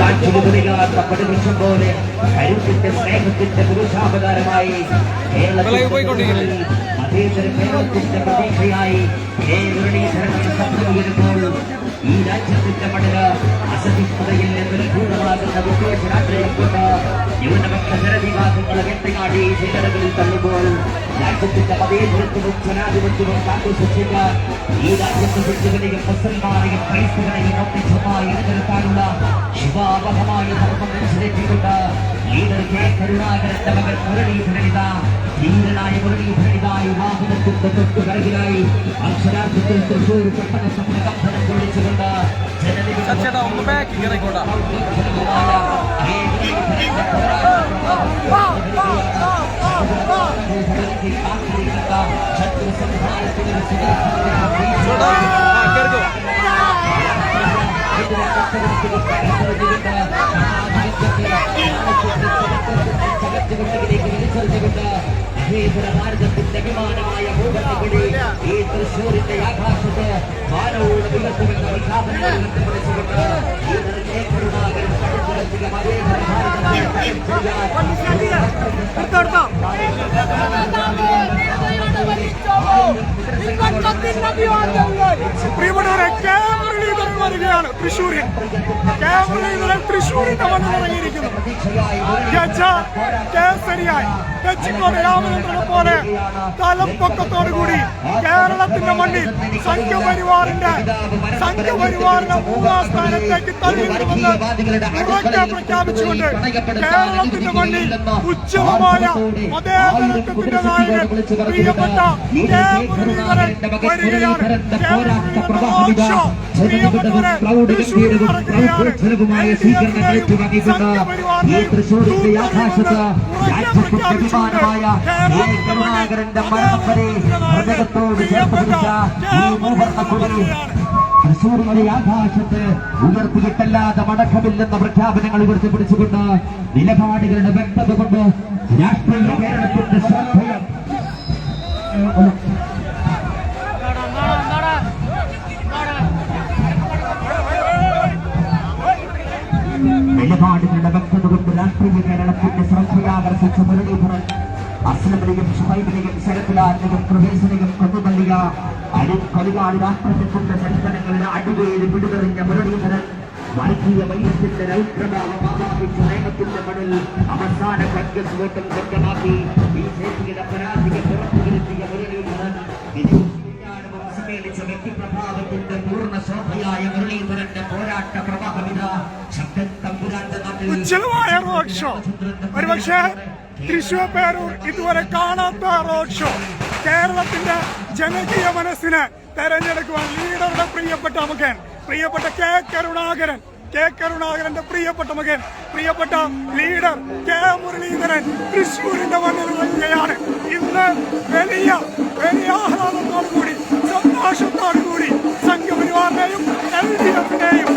പടുവൃക്ഷം പോലെ കരുത്തിന്റെ സ്നേഹത്തിന്റെ പുരുഷാപകാരമായി കേരളത്തിൽ കേരളത്തിന്റെ പ്രതീക്ഷയായി മുരളീധരൻ ശബ്ദമുയരുമ്പോൾ ഈ രാജ്യത്തിന്റെ മണ്ണിൽ അസഹിഷ്ണുതയിൽ നിന്നൊരു പൂർണമാകുന്ന വിദ്വേഷരാഷ്ട്രീയം കൊണ്ട് ന്യൂനപക്ഷ ജനവിഭാഗങ്ങളെ വെട്ടിനാടി ശിഖരങ്ങളിൽ തള്ളുമ്പോൾ രാജ്യത്തിന്റെ മതേതരത്വവും ജനാധിപത്യവും കാത്തുസൂക്ഷിച്ച ഈ രാജ്യത്തെ ഹിന്ദുവിനെയും മുസൽമാനെയും ക്രൈസ്തവനെയും ഒന്നിച്ചമായി ഇടനിർത്താനുള്ള ശിവാവഹമായ ധർമ്മം മനസ്സിലേക്കിക്കൊണ്ട് ലീഡർ കെ കരുണാകരന്റെ മകൻ മുരളീധരനിത ധീരനായ മുരളീധരനിതായി വാഹനത്തിന്റെ തൊട്ടു പിറകിലായി അക്ഷരാർത്ഥത്തിൽ തൃശൂർ പട്ടണത്തിന്റെ കമ്പനം കൊള്ളിച്ചുകൊണ്ട് ചേട്ടാ ഒന്ന് ചേട്ടാ ആ, കേറിക്കോ ഭാരതത്തിന്റെ അഭിമാനമായ ഭൂപടത്തിൽ ഈ തൃശ്ശൂരിന്റെ ആകാശത്ത് മാനവോട് വിഖ്യാപനങ്ങൾ ഉയർത്തിപ്പിടിച്ചുകൊണ്ട് ഈ പടുത്തുയർത്തിയ മതേതര പ്രിയപ്പെട്ടവരെ കെ മുരളീധരൻ വരികയാണ് തൃശ്ശൂരിൽ. കെ മുരളീധരൻ തൃശ്ശൂരിന്റെ മണ്ണിൽ ഇറങ്ങിയിരിക്കുന്നു. തെച്ചിക്കോട് രാമചന്ദ്രനെ പോലെ തലപ്പൊക്കത്തോടുകൂടി കേരളത്തിന്റെ മണ്ണിൽ സംഘപരിവാറിന്റെ സംഘപരിവാറിന്റെ മൂന്നാം സ്ഥാനത്തേക്ക് തള്ളിവിടുമെന്ന് ഉറക്കെ പ്രഖ്യാപിച്ചുകൊണ്ട് കേരളത്തിന്റെ മണ്ണിൽ ഉജ്ജ്വലമായ മതേതരത്വത്തിന്റെ നായകൻ പ്രിയപ്പെട്ട കെ മുരളീധരൻ വരികയാണ്. കെ പ്രിയപ്പെട്ടവരെ തൃശ്ശൂരിൽ നടക്കുകയാണ്. തൃശ്ശൂരിന്റെ ആകാശത്ത് രാജ്യത്തിന്റെ അഭിമാനമായ ഈ കരുണാകരന്റെ മരണം വരെ ഹൃദയത്തോട് ചേർത്ത് പിടിച്ച ഈ തൃശ്ശൂരിന്റെ ആകാശത്ത് ഉയർത്തിയിട്ടല്ലാതെ മടക്കമില്ലെന്ന പ്രഖ്യാപനങ്ങൾ ഉയർത്തിപ്പിടിച്ചുകൊണ്ട് നിലപാടുകളുടെ വ്യക്തത കൊണ്ട് രാഷ്ട്രീയ കേരളത്തിന്റെ ശ്രദ്ധയും നിലപാടുകളുടെ വ്യക്തത കൊണ്ട് രാഷ്ട്രീയ കേരളത്തിന്റെ ശ്രദ്ധയാകർഷിച്ച മുരളീധരൻ അസ്ലമിനെയും ഷുഹൈബിനെയും ശരത്ലാലിനെയും പ്രവേശനെയും കൊന്നുതള്ളിയ അടിക്കൊലികാളി രാഷ്ട്രത്തിന്റെ ചരിത്രങ്ങളുടെ അടിവേര് പിടിതെറിഞ്ഞ മുരളീധരൻ വർഗീയ വൈദ്യത്തിന്റെ ആവാഹിച്ച നിയമത്തിന്റെ മണിൽ അവസാന കോൺഗ്രസ് വോട്ടും സ്വന്തമാക്കി ബി ജെ പിയുടെ പരാജയം പുറത്തുവരുത്തിയ മുരളീധരൻ സമ്മേളിച്ച വ്യക്തിപ്രഭാവത്തിന്റെ പൂർണ ശോഭയായ മുരളീധരന്റെ പോരാട്ട പ്രവാഹമിത ശബ്ദം തമ്പുരാന്റെ നാട്ടിൽ ഒരുപക്ഷെ തൃശൂർ പേരൂർ ഇതുവരെ കാണാത്ത റോഡ് ഷോ കേരളത്തിന്റെ ജനകീയ മനസ്സിനെ തെരഞ്ഞെടുക്കുവാൻ ലീഡറുടെ പ്രിയപ്പെട്ട മകൻ പ്രിയപ്പെട്ട കെ കരുണാകരൻ കെ കരുണാകരന്റെ പ്രിയപ്പെട്ട മകൻ പ്രിയപ്പെട്ട ലീഡർ കെ മുരളീധരൻ തൃശൂരിന്റെ മണ്ണിൽ വരികയാണ് ഇന്ന് വലിയ വലിയ ആഹ്ലാദത്തോടു കൂടി സന്തോഷത്തോടു കൂടി സംഘപരിവാറിനെയും എൽ ഡി എഫിനെയും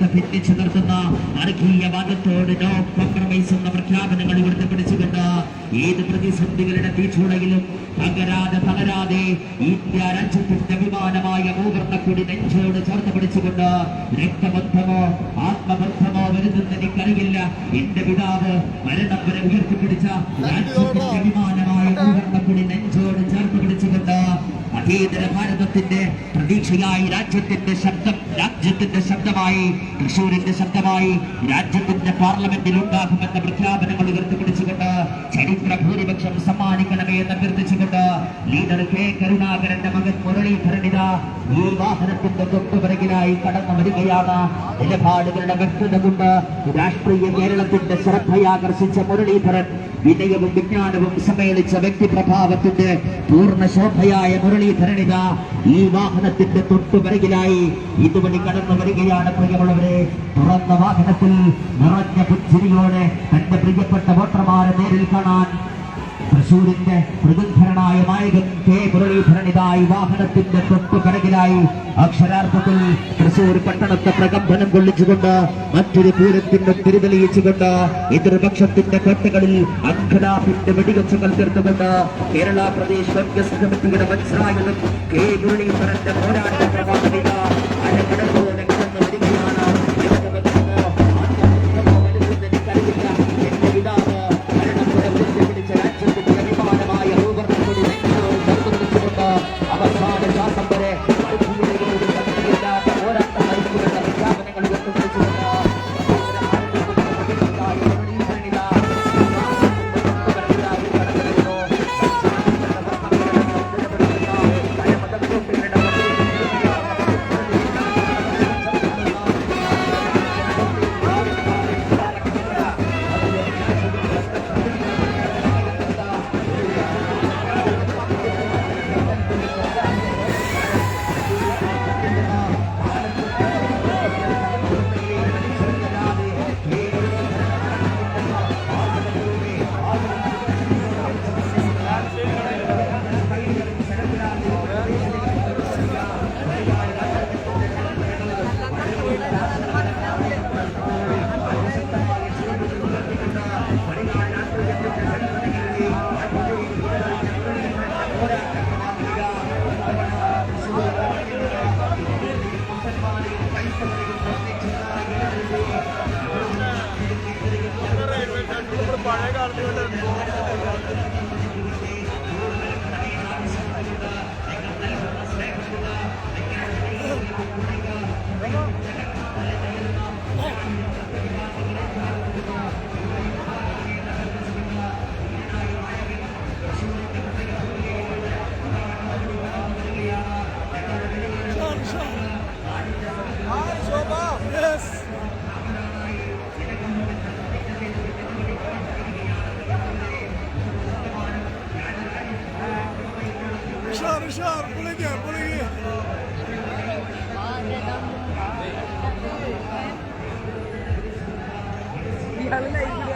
രാജ്യത്തെ ഭിന്നിച്ചു നിർത്തുന്ന വർഗീയവാദത്തോട് നോ കോംപ്രമൈസ് പ്രഖ്യാപനങ്ങൾ പിടിച്ചുകൊണ്ട് ഏത് പ്രതിസന്ധികളുടെ തീച്ചൂളയിലും തകരാതെ തളരാതെ ഇന്ത്യ രാജ്യത്തിന്റെ അഭിമാനമായ മൂവർണക്കൊടി നെഞ്ചോട് ചേർത്ത് പിടിച്ചുകൊണ്ട് രക്തബന്ധമോ ആത്മബന്ധമോ വരുന്നെന്ന് എനിക്കറിയില്ല. എന്റെ പിതാവ് മരണം വരെ ഉയർത്തിപ്പിടിച്ച രാജ്യത്തിന്റെ അഭിമാനമായ മൂവർണക്കൊടി നെഞ്ചോട് ചേർത്ത് പിടിച്ചുകൊണ്ട് അതീതര ഭാരതത്തിന്റെ പ്രതീക്ഷയായി രാജ്യത്തിന്റെ ശബ്ദം രാജ്യത്തിന്റെ ശബ്ദമായി തൃശൂരിന്റെ ശബ്ദമായി രാജ്യത്തിന്റെ പാർലമെന്റിൽ ഉണ്ടാകുമെന്ന പ്രഖ്യാപനങ്ങൾ ഉയർത്തിപ്പിടിച്ചുകൊണ്ട് ചരിത്ര ഭൂരിപക്ഷം സമ്മാനിക്കണമേ എന്ന് അഭ്യർത്ഥിച്ചുകൊണ്ട് ലീഡർ കെ കരുണാകരന്റെ മകൻ മുരളീധരണിത ഈ വാഹനത്തിന്റെ തൊട്ടുപിറകിലായി കടന്നു വരികയാണ്. നിലപാടുകളുടെ വ്യക്തത കൊണ്ട് രാഷ്ട്രീയ കേരളത്തിന്റെ ശ്രദ്ധയാകർഷിച്ച മുരളീധരൻ വിനയവും വിജ്ഞാനവും സമ്മേളിച്ച വ്യക്തിപ്രഭാവത്തിന്റെ പൂർണ ശോഭയായ മുരളീധരണിത ഈ വാഹനത്തിന്റെ തൊട്ടുപിറകിലായി ഇതുവഴി കടന്നു വരികയാണ് പ്രിയമുള്ളവരെ. തുറന്ന വാഹനത്തിൽ നിറഞ്ഞ പുഞ്ചിരിയോടെ തന്റെ പ്രിയപ്പെട്ട വോട്ടർമാരെ നേരിൽ കാണാൻ തൃശൂരിന്റെ പ്രഗത്ഭരനായ നായകൻ കെ. മുരളീധരനിതായി വാഹനത്തിന്റെ തൊട്ടുപിറകിലായി അക്ഷരാർത്ഥത്തിൽ തൃശൂർ പട്ടണത്തെ പ്രകമ്പനം കൊള്ളിച്ചുകൊണ്ട് മറ്റൊരു പൂരത്തിന്റെ തിരിതെളിയിച്ചുകൊണ്ട് എതിർപക്ഷത്തിന്റെ കെട്ടുകളിൽ അഖലാഫിന്റെ വെടിവെച്ചുകൾ തീർത്തുകൊണ്ട് കേരള പ്രദേശ് കോൺഗ്രസ് കമ്മിറ്റിയുടെ മനസ്സിലായതും കെ. മുരളീധരന്റെ പോരാട്ട Yes. Tahunya.